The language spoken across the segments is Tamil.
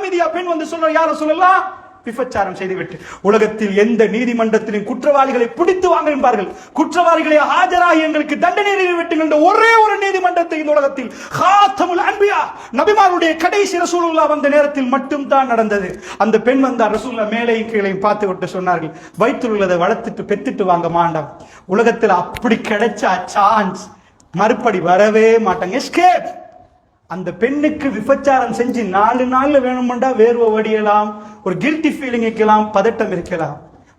அமைதியா பெண் வந்து சொல்ற யார சொல்லலாம் விபச்சாரம் செய்துவிட்டு உலகத்தில் எந்த நீதிமன்றத்திலும் குற்றவாளிகளை பிடித்து வாங்க என்பார்கள். குற்றவாளிகளை ஆஜராகி எங்களுக்கு தண்டனை நிறைவேற்றுங்கள் என்ற ஒரே ஒரு நீதிமன்றத்தை இந்த உலகத்தில் ஹாத்தமுல் அன்பியா நபிமாருடைய கடைசி ரசூலுல்லா வந்த நேரத்தில் மட்டும்தான் நடந்தது. அந்த பெண் வந்தார் ரசூல்லா மேலையும் கீழையும் பார்த்து விட்டு சொன்னார்கள் வயிற்றில் உள்ளதை வளர்த்துட்டு பெத்துட்டு வாங்க மாண்டாம் உலகத்தில் அப்படி கிடைச்சா சான்ஸ் மறுபடி வரவே மாட்டாங்க எஸ்கேப் அந்த பெண்ணுக்கு விபச்சாரம் செஞ்சு நாலு நாள்ல வேணுமெண்டா வேர்வை வடியலாம் ஒரு கில்ட்டி ஃபீலிங் இருக்கலாம் பதட்டம் இருக்கலாம்.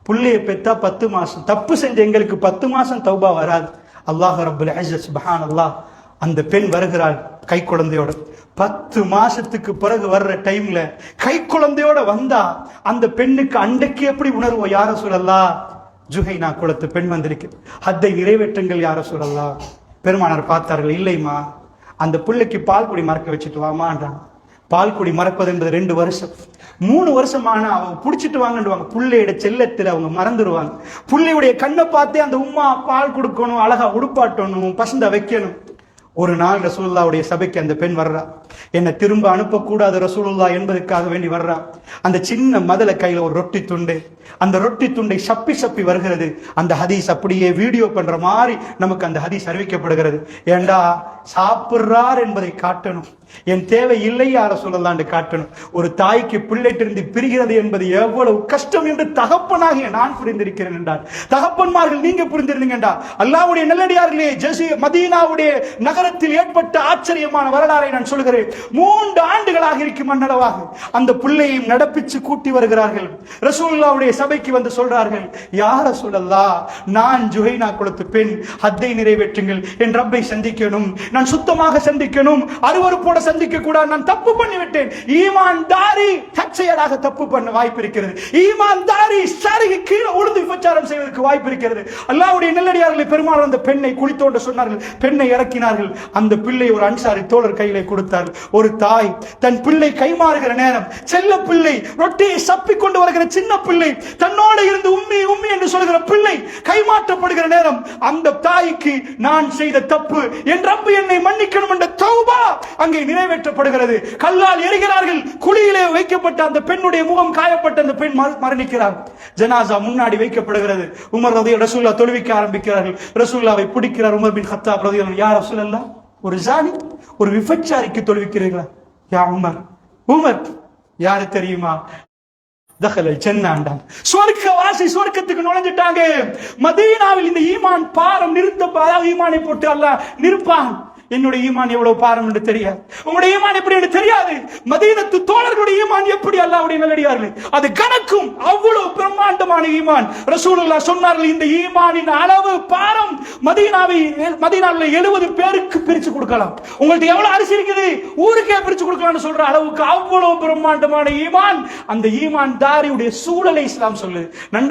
புள்ளைய பெத்தா பத்து மாசம். தப்பு செஞ்ச எங்களுக்கு பத்து மாசம் தௌபா வராது. அல்லாஹ் ரபுல் அஜஸ் அல்லாஹ் அந்த பெண் வருகிறாள் கை குழந்தையோட. பத்து மாசத்துக்கு பிறகு வர்ற டைம்ல கை குழந்தையோட வந்தா அந்த பெண்ணுக்கு அண்டைக்கு எப்படி உணர்வோம் யார சொல்லலாம் ஜுஹைனா குளத்து பெண் வந்திருக்கு. அதை நிறைவேற்றுங்கள் யார சொல்லலாம் பெருமானார் பார்த்தார்கள் இல்லைம்மா. அந்த பிள்ளைக்கு பால் குடி மறக்க வச்சுட்டு வாமான்றான் பால் குடி மறப்பது என்பது ரெண்டு வருஷம். மூணு வருஷமான அவங்க பிடிச்சிட்டு வாங்கன்றுவாங்க புள்ளையோட செல்லத்தில் அவங்க மறந்துடுவாங்க புள்ளையுடைய கண்ணை பார்த்தே அந்த உம்மா பால் கொடுக்கணும் அழகா உடுப்பாட்டணும் பசந்த வைக்கணும். ஒரு நாள் ரசூல்லாவுடைய சபைக்கு அந்த பெண் வர்றா. என்னை திரும்ப அனுப்பக்கூடாது ரசூலுல்லா என்பதற்காக வேண்டி வர்றா. அந்த சின்ன மதல கையில ஒரு ரொட்டி துண்டு. அந்த ரொட்டி துண்டை சப்பி சப்பி வருகிறது. அந்த ஹதீஸ் அப்படியே வீடியோ பண்ற மாதிரி நமக்கு அந்த ஹதீஸ் அறிவிக்கப்படுகிறது. ஏண்டா சாப்பிடுறார் என்பதை காட்டணும். என் தேவை இல்லை யார சொல்லலான்னு காட்டணும். ஒரு தாய்க்கு பிள்ளைட்டிருந்து பிரிகிறது என்பது எவ்வளவு கஷ்டம் என்று தகப்பனாகிய நான் புரிந்திருக்கிறேன் என்றார். தகப்பன்மார்கள் நீங்க புரிந்திருந்தீங்க என்றார் அல்லாவுடைய நல்லடியார்களே ஜெசி மதீனாவுடைய நகரத்தில் ஏற்பட்ட ஆச்சரியமான வரலாறை நான் சொல்கிறேன் மூன்று ஆண்டுகளாக இருக்கும் அந்நளவாக அந்த பிள்ளையும் நடப்பிச்சு கூட்டி வருகிறார்கள். ரசூல்லாவுடைய சபைக்கு வந்து சொல்றார்கள் யார சொல்லல்லா நான் ஜுஹைனா குலத்து பெண் ஹத்தை நிறைவேற்றுங்கள். என் ரப்பை சந்திக்கணும். நான் சுத்தமாக சந்திக்கணும். அருவறுப்போட சந்திக்க கூடாது நான் தப்பு பண்ணிவிட்டேன். ஈமான் தாரி தற்செயலாக தப்பு பண்ண வாய்ப்பு இருக்கிறது. ஈமான் தாரி சரிக்கு கீழே உழுந்து விபச்சாரம் செய்வதற்கு வாய்ப்பு இருக்கிறது. அல்லாவுடைய நெல்லடியார்களை பெருமாள் அந்த பெண்ணை குளித்தோண்ட சொன்னார்கள். பெண்ணை இறக்கினார்கள். அந்த பிள்ளை ஒரு அன்சாரி தோழர் கையிலே கொடுத்தார்கள். ஒரு தாய் தன் பிள்ளை கைமாறுகிற நேரம் செல்ல பிள்ளை ரொட்டியை சப்பி கொண்டு வருகிற சின்ன பிள்ளை தன்னோட இருந்து உம்மி உம்மி என்று சொல்கிற பிள்ளை கைமாற்றப்படுகிற நேரம் அந்த தாய்க்கு நான் செய்த தப்பு என் ரப்பு என்னை மன்னிக்கணும் என்ற தௌபா அங்கே நிறைவேற்றப்படுகிறது. கல்லால் எரிகிறார்கள். குழியிலே வைக்கப்பட்ட அந்த பெண்ணுடைய முகம் காயப்பட்ட அந்த பெண் மரணிக்கிறார். ஜனாசா முன்னாடி வைக்கப்படுகிறது. உமர் ரதி ரசூல்லா தொழுவிக்க ஆரம்பிக்கிறார்கள். ரசூல்லாவை பிடிக்கிறார் உமர் பின் ஹத்தா ரதி யார் ரசூலல்லா ஒரு ஜானி ஒரு விபச்சாரிக்கு தொழுவிக்கிறீர்களா? யா உமர் உமர் யாரு தெரியுமா? தகலல் சென்னாண்டான் சொர்க்க வாசி சொர்க்கத்துக்கு நுழைஞ்சிட்டாங்க. மதீனாவில் இந்த ஈமான் பாரம் நிறுத்த ஈமானை போட்டு அல்லாஹ் நிற்பான். என்னுடைய ஈமான் எவ்வளவு பாரம் என்று தெரியாது. உங்களுடைய ஈமான் எப்படி என்று தெரியாது. மதீனத்து தோழர்களுடைய ஈமான் எப்படி அல்லாவுடைய நல்லடியார்கள்? அது கணக்கும் அவ்வளவு பிரம்மாண்டமான ஈமான். ரசூலுல்லா சொன்னார்கள் இந்த ஈமானின் அளவு பாரம் மதீனாவை மதீனாவில் எழுபது பேருக்கு பிரிச்சு கொடுக்கலாம். உங்கள்ட்ட எவ்வளவு அரிசி இருக்குது? ஊருக்கே பிரிச்சு கொடுக்கலாம்னு சொல்ற அளவுக்கு அவ்வளவு பிரம்மாண்டமான ஈமான். அந்த ஈமான் தாரியுடைய சூழலை இஸ்லாம் சொல்லு நன்றா